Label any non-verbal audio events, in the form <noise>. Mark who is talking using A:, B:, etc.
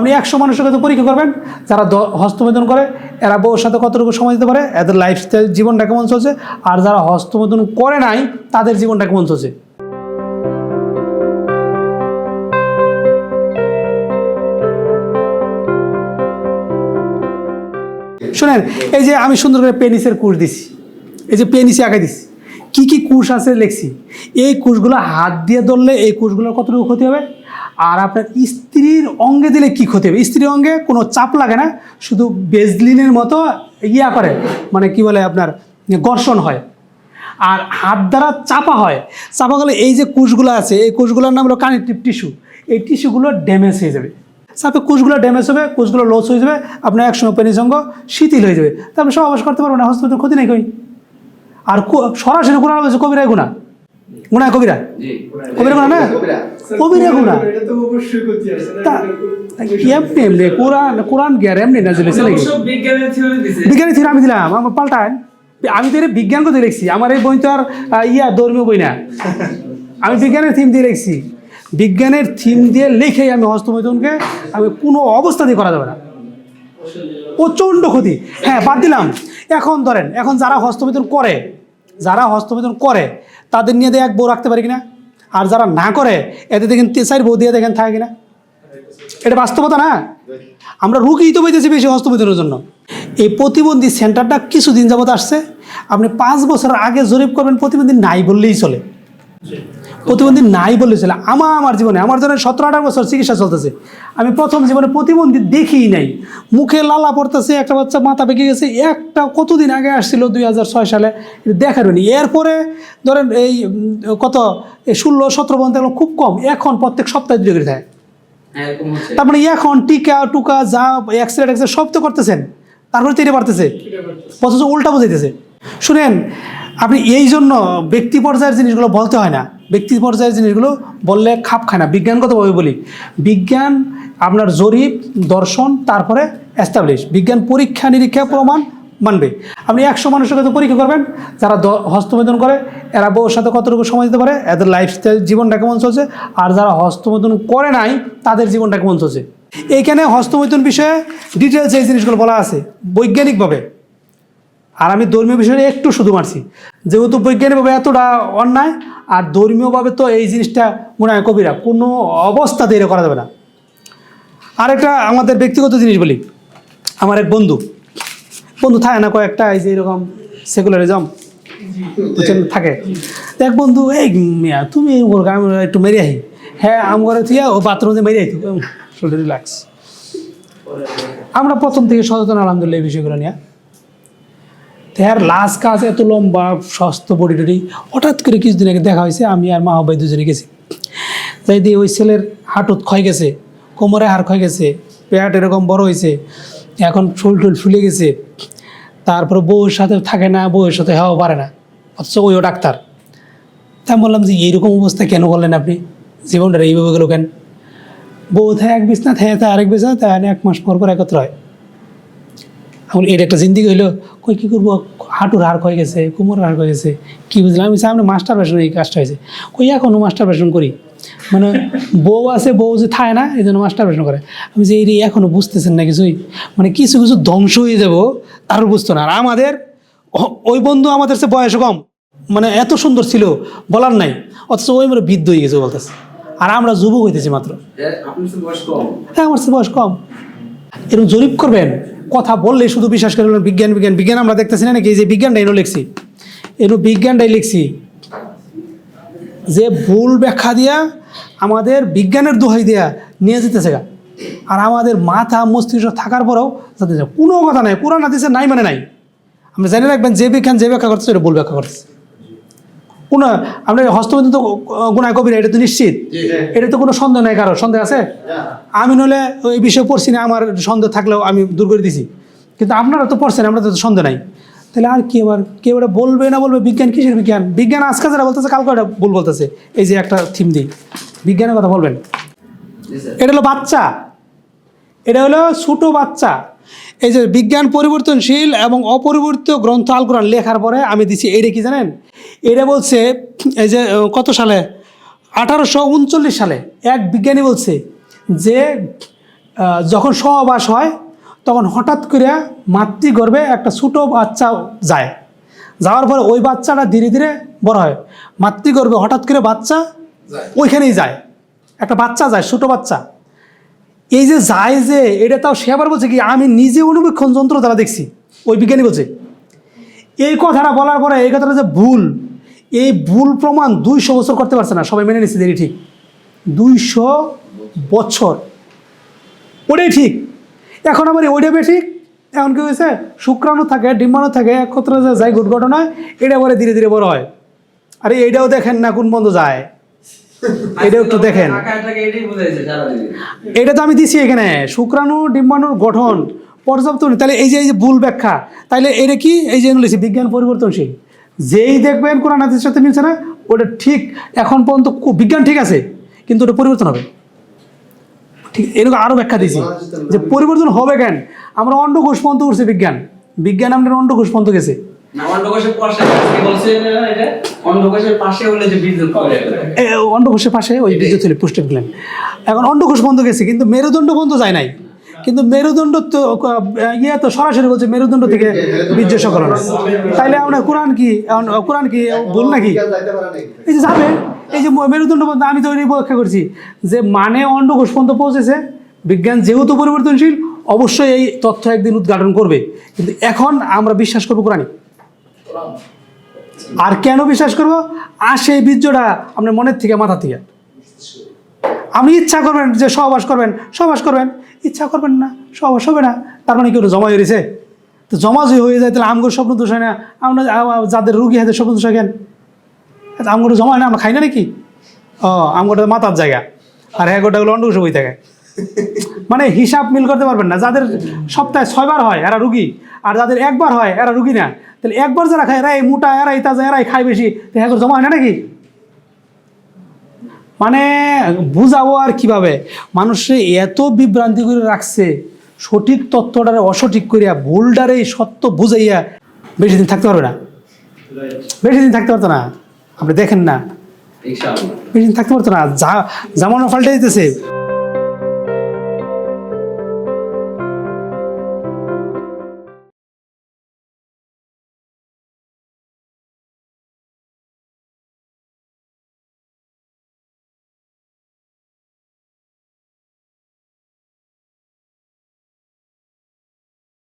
A: আপনি একশো মানুষের কাছে পরীক্ষা করবেন, যারা হস্তমৈথুন করে, এরা বউর সাথে কতটুকু সময় দিতে পারে, এদের লাইফস্টাইল জীবনটা কেমন চলছে, আর যারা হস্তমৈথুন করে নাই, তাদের জীবনটা কেমন চলছে? শোনেন, এই যে আমি সুন্দর করে পেনিসের কোর্স দিছি, এই যে পেনিসে আঁকা দিছি, কি কি কোর্স আছে লিখছি, এই কোর্সগুলো হাত দিয়ে ধরলে এই কোর্সগুলোর কতটুকু ক্ষতি হবে? আর আপনার স্ত্রীর অঙ্গে দিলে কি ক্ষতি হবে? স্ত্রীর অঙ্গে কোনো চাপ লাগে না, শুধু বেজলিনের মতো ইয়া করে মানে কি বলে আপনার, ঘর্ষণ হয়। আর হাত দ্বারা চাপা হয়। চাপা গেলে এই যে কোষগুলো আছে, এই কোষগুলোর নাম হলো কানেকটিভ টিস্যু। এই টিস্যুগুলো ড্যামেজ হয়ে যাবে। সাথে কোষগুলো ড্যামেজ হবে, কোষগুলো লস হয়ে যাবে, আপনার একসময় পেনিস অঙ্গ শিথিল হয়ে যাবে। তারপরে সব অবশ্য করতে পারব না ক্ষতি নেই কই। আর সরাসরি কোরআন বলছে কবিরাই গুণা গুণায় কবিরা? কবিরা গুণা না? কবিরা। গুণা? এমনি এমনি কোরআন কোরআন গিয়ার এমনি না চলেছে নাকি?
B: বিজ্ঞানের থিওরি
A: বিজ্ঞানী থিওরি আমি দিলাম আমার পাল্টান আমি তো বিজ্ঞান কথা লিখছি আমার এই বই তো আর ইয়া ধর্মীয় বই না। আমি বিজ্ঞানের থিম দিয়ে লিখছি। বিজ্ঞানের থিম দিয়ে লিখেই আমি হস্তমৈথুনকে আমি কোনো অবস্থাতেই করা যাবে না। প্রচণ্ড ক্ষতি। হ্যাঁ বাদ দিলাম। এখন ধরেন এখন যারা হস্তমৈথুন করে যারা হস্তবেদন করে, তাদের নিয়ে দিয়ে এক বউ রাখতে পারি কিনা? আর যারা না করে এতে দেখেন তেসার বউ দিয়ে দেখেন থাকে কিনা? এটা বাস্তবতা না? আমরা রুগী তো বইতেছি বেশি হস্তবেদনের জন্য। এই প্রতিবন্ধী সেন্টারটা কিছুদিন যাবত আসছে। আপনি পাঁচ বছর আগে জরিপ করবেন, প্রতিবন্ধী নাই বললেই চলে। প্রতিবন্ধী নাই বললেই চলে। আমার আমার জীবনে আমার জন্য সতেরো আঠারো বছর চিকিৎসা চলতেছে। আমি প্রথম জীবনে প্রতিবন্ধী দেখিই নাই। মুখে লালা পড়তেছে একটা বাচ্চা মাথা পেকে গেছে একটা কতদিন আগে আসছিল দুই হাজার ছয় সালে দেখার নি এরপরে ধরেন এই কত ষোলো সতেরো পর্যন্ত এগুলো খুব কম। এখন প্রত্যেক সপ্তাহে দুই করে থাকে
B: হ্যাঁ, এরকম হচ্ছে।
A: তার মানে এখন টিকা টুকা যা এক্সরে টেক্সরে সব তো করতেছেন। তারপরে তেরে পারতেছে অথচ উল্টা বোঝাইতেছে। শুনেন আপনি এই জন্য ব্যক্তি পর্যায়ের জিনিসগুলো বলতে হয় না। ব্যক্তি পর্যায়ের জিনিসগুলো বললে খাপ খায় না। বিজ্ঞানগতভাবে বলি। বিজ্ঞান আপনার জরিপ, দর্শন, তারপরে এস্টাবলিশ বিজ্ঞান পরীক্ষা, নিরীক্ষা, প্রমাণ মানবে। আপনি একশো মানুষের কাছে পরীক্ষা করবেন, যারা হস্তমৈথুন করে, এরা বউর সাথে কতটুকু সময় দিতে পারে, এদের লাইফস্টাইল জীবনটা কেমন চলছে, আর যারা হস্তমৈথুন করে নাই, তাদের জীবনটা কেমন চলছে। এইখানে হস্তমৈথুন বিষয়ে ডিটেলস এই জিনিসগুলো বলা আছে, বৈজ্ঞানিকভাবে। আর আমি ধর্মীয় বিষয়ে একটু শুধু মারছি। যেহেতু বৈজ্ঞানিকভাবে এতটা অন্যায়, আর ধর্মীয়ভাবে তো এই জিনিসটা মনে হয় কবিরা, কোনো অবস্থাতে এটা করা যাবে না। আরেকটা আমাদের ব্যক্তিগত জিনিস বলি। আমার এক বন্ধু বন্ধু থাকে না কয়েকটা, এই যে এরকম সেকুলারিজম থাকে। এক বন্ধু, এই মিয়া, তুমি আমি একটু মেরে আহি। হ্যাঁ আম করে থিয়া ও বাথরুমে মেরে শরীর রিল্যাক্স আমরা প্রথম থেকে সচেতন, আলহামদুলিল্লাহ, এই বিষয়গুলো নিয়ে। তার লাস্ট কাজ এত লম্বা স্বাস্থ্য বডি টডি হঠাৎ করে কিছুদিন আগে দেখা হয়েছে, আমি আর মা ভাই দুজনে গেছি। যাই দিয়ে ওই ছেলের হাঁটুত ক্ষয় গেছে, কোমরে হাড় ক্ষয় গেছে, পেট এরকম বড় হয়েছে, এখন ফুল টুল ফুলে গেছে, তারপরে বউয়ের সাথে থাকে না, বউয়ের সাথে হওয়া পারে না, অথচ ওইও ডাক্তার। তা বললাম যে, এইরকম অবস্থা কেন করলেন আপনি? জীবনটা এইভাবে গেল কেন? বউ থাকে এক বিছনা, থাকে তা আরেক বিছনা তা এক মাস পর পর একত্র হয়। এখন এর একটা জিন্দিগি হইল কই কী করব? হাঁটুর হাড় হয়ে গেছে কোমরের হাড় হয়ে গেছে কী বুঝলাম? আমি সামনে মাস্টার বেশন এই কাজটা হয়েছে। কই এখনও মাস্টার বেশন করি? মানে বউ আছে বউ যে থায় না এই জন্য মাস্টার বেশন করে। আমি যে এই এখনও বুঝতেছেন না কিছুই। মানে কিছু কিছু ধ্বংস হয়ে যাব তারও বুঝতো না। আর আমাদের ওই বন্ধু আমাদের সে বয়স কম। মানে এত সুন্দর ছিল বলার নাই। অথচ ওই মানে বৃদ্ধ হয়ে গেছে বলতেছে। আর আমরা যুবক হইতেছি মাত্র। হ্যাঁ আমার চেয়ে বয়স কম। এরকম জরিপ করবেন? কথা বললে শুধু বিশ্বাস করে বিজ্ঞান বিজ্ঞান বিজ্ঞান, আমরা দেখতেছি না নাকি? এই যে বিজ্ঞানটা এনে লিখছি। এর বিজ্ঞানটাই লিখছি। যে ভুল ব্যাখ্যা দিয়া আমাদের বিজ্ঞানের দোহাই দেয়া নিয়ে যেতেছে গা। আর আমাদের মাথা, মস্তিষ্ক থাকার পরেও যাতে কোনো কথা নাই, কোরআন, হাদিসে নাই মানে নাই। আপনি জেনে রাখবেন, যে বিজ্ঞান যে ব্যাখ্যা করছে এটা ভুল ব্যাখ্যা করতেছে। কোনো আপনার হস্তমৈথুন তো গুণায় কবিরা এটা তো নিশ্চিত? এটা তো কোনো সন্দেহ নাই কারও সন্দেহ আছে? আমি নলে ওই বিষয়ে পড়ছি না আমার সন্দেহ থাকলেও আমি দূর করে দিছি। কিন্তু আপনারা তো পড়ছেন আমরা তো সন্দেহ নাই। তাহলে আর কি আবার কেউ এটা বলবে না বলবে? বিজ্ঞান কিসের বিজ্ঞান? বিজ্ঞান আজকে যারা বলতেছে কালকে এটা ভুল বলতেছে। এই যে একটা থিম দিই। বিজ্ঞানের কথা বলবেন। এটা হলো বাচ্চা। এটা হলো ছোটো বাচ্চা। এই যে বিজ্ঞান পরিবর্তনশীল এবং অপরিবর্তিত গ্রন্থ আল কোরআন লেখার পরে আমি দিচ্ছি এইটা কি জানেন? এটা বলছে এই যে কত সালে? আঠারোশো উনচল্লিশ সালে এক বিজ্ঞানী বলছে যে যখন সহবাস হয় তখন হঠাৎ করে মাতৃগর্ভে একটা ছোটো বাচ্চা যায়। যাওয়ার পরে ওই বাচ্চাটা ধীরে ধীরে বড় হয়। মাতৃগর্ভে হঠাৎ করে বাচ্চা ওইখানেই যায়। একটা বাচ্চা যায় ছোটো বাচ্চা। এই যে যায় যে, এটা তাও সে আবার বলছে কি, আমি নিজে অনুবীক্ষণ যন্ত্র দ্বারা দেখছি। ওই বিজ্ঞানী বলছে। এই কথাটা বলার পরে এই কথাটা যে ভুল, এই ভুল প্রমাণ দুইশো বছর করতে পারছে না। সবাই মেনে নিচ্ছে দেরি ঠিক। দুইশো বছর। ওটাই ঠিক। এখন আমার ওইটা বে ঠিক। এখন কি হয়েছে? শুক্রাণু থাকে, ডিম্বাণু থাকে, একত্র যে যায় ঘটনা এটা পরে ধীরে ধীরে বড় হয়। আরে এইটাও দেখেন না কোন বন্ধ যায়। <laughs> এটাও একটু দেখেন। এটা তো আমি দিছি এখানে। শুক্রাণু, ডিম্বাণুর গঠন, পর্যাপ্ত তাহলে এই যে এই যে ভুল ব্যাখ্যা, তাহলে এটা কি? এই যে লিখছি বিজ্ঞান পরিবর্তনশীল। যেই দেখবেন কোরআন হাদিসের সাথে মিলছে না, ওটা ঠিক এখন পর্যন্ত বিজ্ঞান ঠিক আছে, কিন্তু ওটা পরিবর্তন হবে। ঠিক, এরকম আরও ব্যাখ্যা দিয়েছি যে পরিবর্তন হবে কেন? আমরা অন্ডকোষ পর্যন্ত উঠছে বিজ্ঞান। বিজ্ঞান আমাদের অন্ডকোষ পর্যন্ত গেছে।
B: না অন্ডকোষের পাশে কি এটা? অন্ডকোষের পাশে হলে যে বিদ্যুৎ করে
A: পাশে ওই পুষ্টি গেলেন এখন অন্ডকোষ বন্ধ গেছে কিন্তু মেরুদণ্ড বন্ধ যায় নাই। কিন্তু মেরুদণ্ড তো ইয়ে তো সরাসরি বলছে মেরুদণ্ড থেকে বীর্য সকলন তাইলে আমরা কোরআন কি কোরআন কি ভুল নাকি? এই যে যাবে এই যে মেরুদণ্ড বন্ধ আমি তো ওই ব্যাখ্যা করছি। যে মানে অন্ডকোষ পর্যন্ত পৌঁছেছে বিজ্ঞান যেহেতু পরিবর্তনশীল অবশ্যই এই তথ্য একদিন উদ্ঘাটন করবে। কিন্তু এখন আমরা বিশ্বাস করব কোরআনই। আর কেন বিশ্বাস করব? আর সেই বীর্যটা আপনার মনের থেকে মাথা থেকে। আপনি ইচ্ছা করবেন যে সহবাস করবেন সহবাস করবেন। ইচ্ছা করবেন না, সহবাস হবে না। তার মানে কি ওটা জমা হয়ে গেছে? তো জমা যদি হয়ে যায়, তাহলে আমগর স্বপ্ন দোষ হয় না। আমরা যাদের রুগী হাতে স্বপ্ন দোষ হয় কেন? আমগর জমা হয় না, আমরা খাই না নাকি? ও, আমগোটা মাথার জায়গা। আর হ্যাঁ গোটা গুলো অন্ডকোষ বই থাকে। মানে হিসাব মিল করতে পারবেন না। যাদের সপ্তাহে ছয়বার হয়, এরা রুগী। আর যাদের একবার হয়, এরা রুগী না। তাহলে একবার যারা খায় এরা এই মোটা এরাই তাজা এরাই খায় বেশি। তো হ্যাঁ জমা হয় না নাকি? মানে বুঝাবো আর কীভাবে? মানুষে এত বিভ্রান্তি করে রাখছে সঠিক তথ্যটারে অসঠিক করিয়া ভুলটারে সত্য বুঝাইয়া বেশি দিন থাকতে পারবে না। বেশি দিন থাকতে পারতো না। আপনি দেখেন না। বেশি দিন থাকতে পারতো না। যা জামানো পাল্টে দিতেছে।